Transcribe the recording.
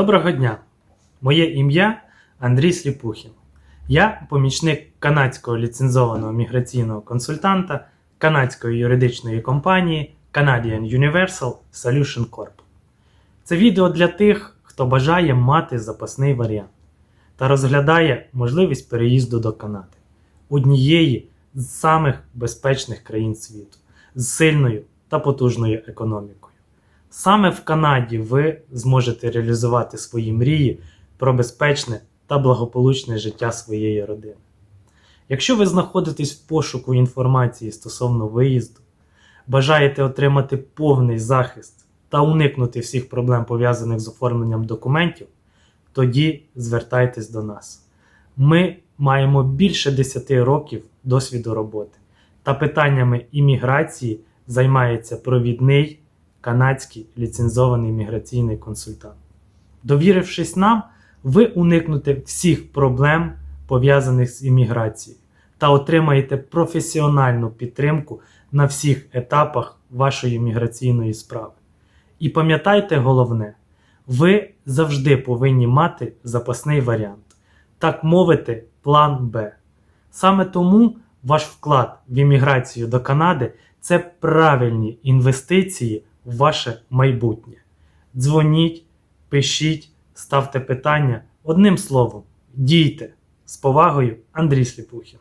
Доброго дня! Моє ім'я Андрій Сліпухін. Я помічник канадського ліцензованого міграційного консультанта канадської юридичної компанії Canadian Universal Solution Corp. Це відео для тих, хто бажає мати запасний варіант та розглядає можливість переїзду до Канади, однієї з самих безпечних країн світу, з сильною та потужною економікою. Саме в Канаді ви зможете реалізувати свої мрії про безпечне та благополучне життя своєї родини. Якщо ви знаходитесь в пошуку інформації стосовно виїзду, бажаєте отримати повний захист та уникнути всіх проблем пов'язаних з оформленням документів, тоді звертайтесь до нас. Ми маємо більше 10 років досвіду роботи, та питаннями імміграції займається провідний канадський ліцензований міграційний консультант. Довірившись нам, ви уникнете всіх проблем, пов'язаних з імміграцією, та отримаєте професіональну підтримку на всіх етапах вашої міграційної справи. І пам'ятайте головне, ви завжди повинні мати запасний варіант, так мовити, план Б. Саме тому ваш вклад в імміграцію до Канади це правильні інвестиції ваше майбутнє. Дзвоніть, пишіть, ставте питання. Одним словом, дійте. З повагою, Андрій Сліпухін.